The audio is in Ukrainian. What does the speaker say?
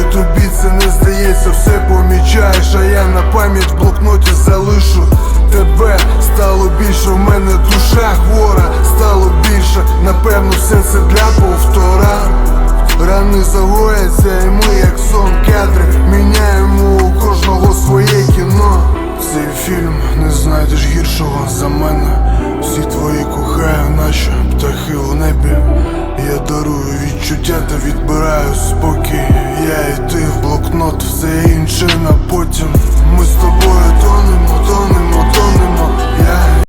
Чи тобі це не здається, все помічаєш, а я на пам'ять в блокноті залишу тебе, стало більше, в мене душа хвора, стало більше, напевно, сенси для повтора. Рани загояться, і ми, як сон кадри, міняємо у кожного своє кіно. Цей фільм не знайдеш гіршого за мене. Всі твої кохаю, наші птахи у небі. Я дарую відчуття та відбираю спокій я і ти в блокнот, все інше на потім ми з тобою.